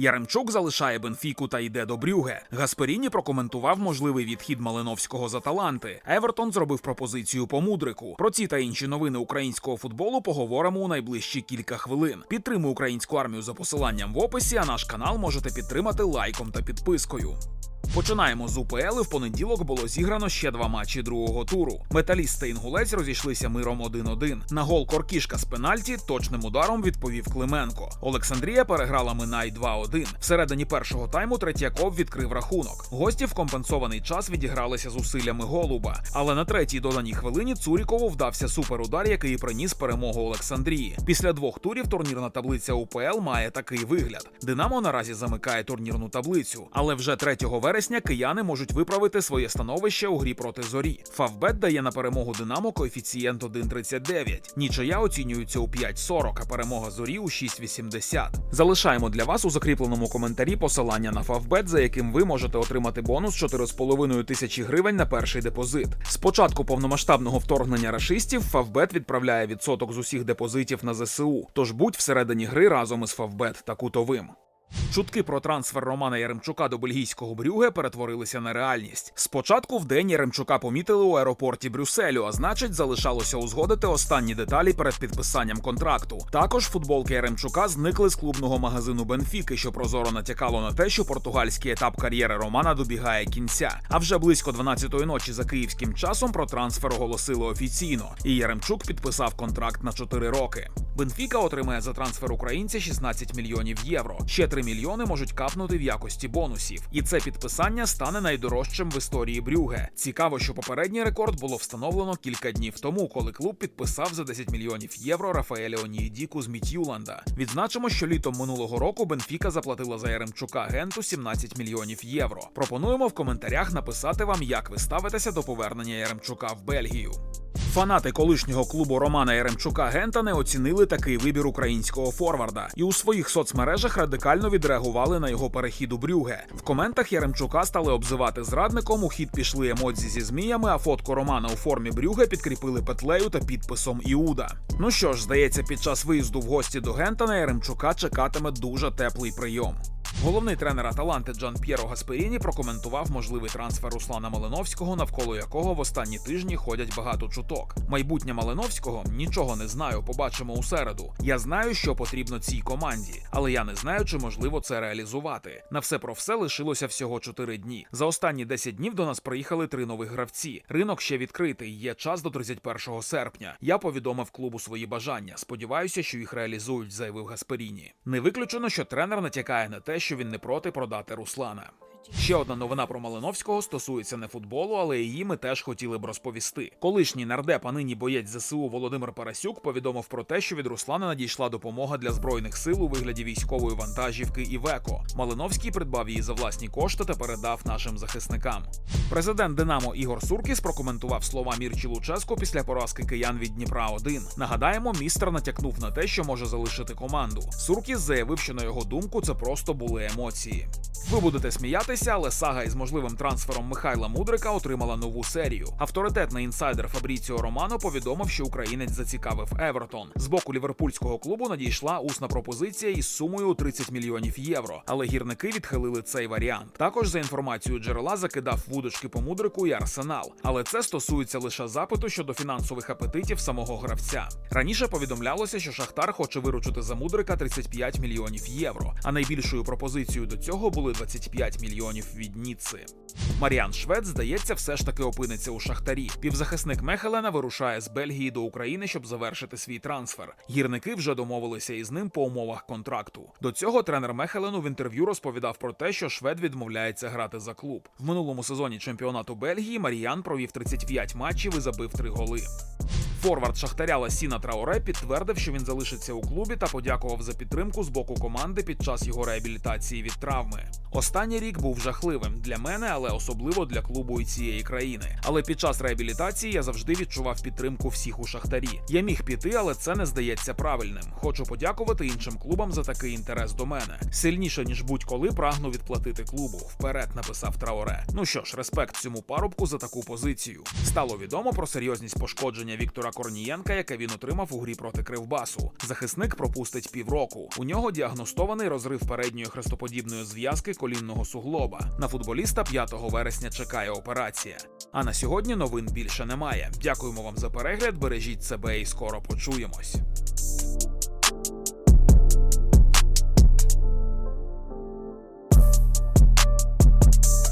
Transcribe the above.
Яремчук залишає Бенфіку та йде до Брюге. Гасперіні прокоментував можливий відхід Малиновського за таланти. Евертон зробив пропозицію по мудрику. Про ці та інші новини українського футболу поговоримо у найближчі кілька хвилин. Підтримуй українську армію за посиланням в описі, а наш канал можете підтримати лайком та підпискою. Починаємо з УПЛ. В понеділок було зіграно ще два матчі другого туру. Металіст та інгулець розійшлися миром 1-1. На гол Коркішка з пенальті точним ударом відповів Клименко. Олександрія переграла Минай 2-1. Всередині першого тайму Третьяков відкрив рахунок. Гості в компенсований час відігралися зусиллями голуба. Але на третій доданій хвилині Цурікову вдався суперудар, який приніс перемогу Олександрії. Після двох турів турнірна таблиця УПЛ має такий вигляд. Динамо наразі замикає турнірну таблицю, але вже 3 вересня кияни можуть виправити своє становище у грі проти зорі. Фавбет дає на перемогу Динамо коефіцієнт 1,39. Нічия оцінюється у 5,40, а перемога зорі у 6,80. Залишаємо для вас у закріпленому коментарі посилання на Фавбет, за яким ви можете отримати бонус 4,5 тисячі гривень на перший депозит. З початку повномасштабного вторгнення рашистів Фавбет відправляє відсоток з усіх депозитів на ЗСУ. Тож будь всередині гри разом із Фавбет та Кутовим. Чутки про трансфер Романа Яремчука до бельгійського Брюге перетворилися на реальність. Спочатку в день Яремчука помітили у аеропорті Брюсселю, а значить, залишалося узгодити останні деталі перед підписанням контракту. Також футболки Яремчука зникли з клубного магазину Бенфіки, що прозоро натякало на те, що португальський етап кар'єри Романа добігає кінця. А вже близько 12-ї ночі за київським часом про трансфер оголосили офіційно, і Яремчук підписав контракт на 4 роки. Бенфіка отримає за трансфер українця 16 мільйонів євро. Ще 3 мільйони можуть капнути в якості бонусів. І це підписання стане найдорожчим в історії Брюге. Цікаво, що попередній рекорд було встановлено кілька днів тому, коли клуб підписав за 10 мільйонів євро Рафаеля Онієдіку з Міт'юланда. Відзначимо, що літом минулого року Бенфіка заплатила за Яремчука Генту 17 мільйонів євро. Пропонуємо в коментарях написати вам, як ви ставитеся до повернення Яремчука в Бельгію. Фанати колишнього клубу Романа Яремчука Гента не оцінили такий вибір українського форварда і у своїх соцмережах радикально відреагували на його перехід у Брюге. В коментах Яремчука стали обзивати зрадником. У хід пішли емодзі зі зміями, а фотку Романа у формі Брюге підкріпили петлею та підписом Іуда. Ну що ж, здається, під час виїзду в гості до Гента на Яремчука чекатиме дуже теплий прийом. Головний тренер Аталанти Джан П'єро Гасперіні прокоментував можливий трансфер Руслана Малиновського, навколо якого в останні тижні ходять багато чуток. Майбутнє Малиновського нічого не знаю. Побачимо у середу. Я знаю, що потрібно цій команді, але я не знаю, чи можливо це реалізувати. На все про все лишилося всього 4 дні. За останні 10 днів до нас приїхали три нових гравці. Ринок ще відкритий. Є час до 31 серпня. Я повідомив клубу свої бажання. Сподіваюся, що їх реалізують, заявив Гасперіні. Не виключено, що тренер натякає на те, що він не проти продати Руслана. Ще одна новина про Малиновського стосується не футболу, але її ми теж хотіли б розповісти. Колишній нардеп, а нині боєць ЗСУ Володимир Парасюк повідомив про те, що від Руслана надійшла допомога для збройних сил у вигляді військової вантажівки Івеко. Малиновський придбав її за власні кошти та передав нашим захисникам. Президент Динамо Ігор Суркіс прокоментував слова Мірчі Луческо після поразки киян від Дніпра 1 Нагадаємо, містер натякнув на те, що може залишити команду. Суркіс заявив, що на його думку це просто були емоції. Ви будете сміятися, але сага із можливим трансфером Михайла Мудрика отримала нову серію. Авторитетний інсайдер Фабріціо Романо повідомив, що українець зацікавив Евертон. З боку ліверпульського клубу надійшла усна пропозиція із сумою у 30 мільйонів євро, але гірники відхилили цей варіант. Також за інформацією джерела закидав вудочки по мудрику і арсенал. Але це стосується лише запиту щодо фінансових апетитів самого гравця. Раніше повідомлялося, що Шахтар хоче виручити за мудрика 35 мільйонів євро. А найбільшою пропозицією до цього були 25 мільйонів від Ніцци. Маріан Швед, здається, все ж таки опиниться у Шахтарі. Півзахисник Мехелена вирушає з Бельгії до України, щоб завершити свій трансфер. Гірники вже домовилися із ним по умовах контракту. До цього тренер Мехелену в інтерв'ю розповідав про те, що Швед відмовляється грати за клуб. В минулому сезоні чемпіонату Бельгії Маріан провів 35 матчів і забив 3 голи. Форвард Шахтаря Ласіна Трауре підтвердив, що він залишиться у клубі та подякував за підтримку з боку команди під час його реабілітації від травми. Останній рік був жахливим для мене, але особливо для клубу і цієї країни. Але під час реабілітації я завжди відчував підтримку всіх у шахтарі. Я міг піти, але це не здається правильним. Хочу подякувати іншим клубам за такий інтерес до мене. Сильніше ніж будь-коли прагну відплатити клубу. Вперед написав Траоре. Ну що ж, респект цьому парубку за таку позицію. Стало відомо про серйозність пошкодження Віктора Корнієнка, яке він отримав у грі проти Кривбасу. Захисник пропустить півроку. У нього діагностований розрив передньої хрестоподібної зв'язки колінного суглоба. На футболіста 5 вересня чекає операція. А на сьогодні новин більше немає. Дякуємо вам за перегляд. Бережіть себе і скоро почуємось.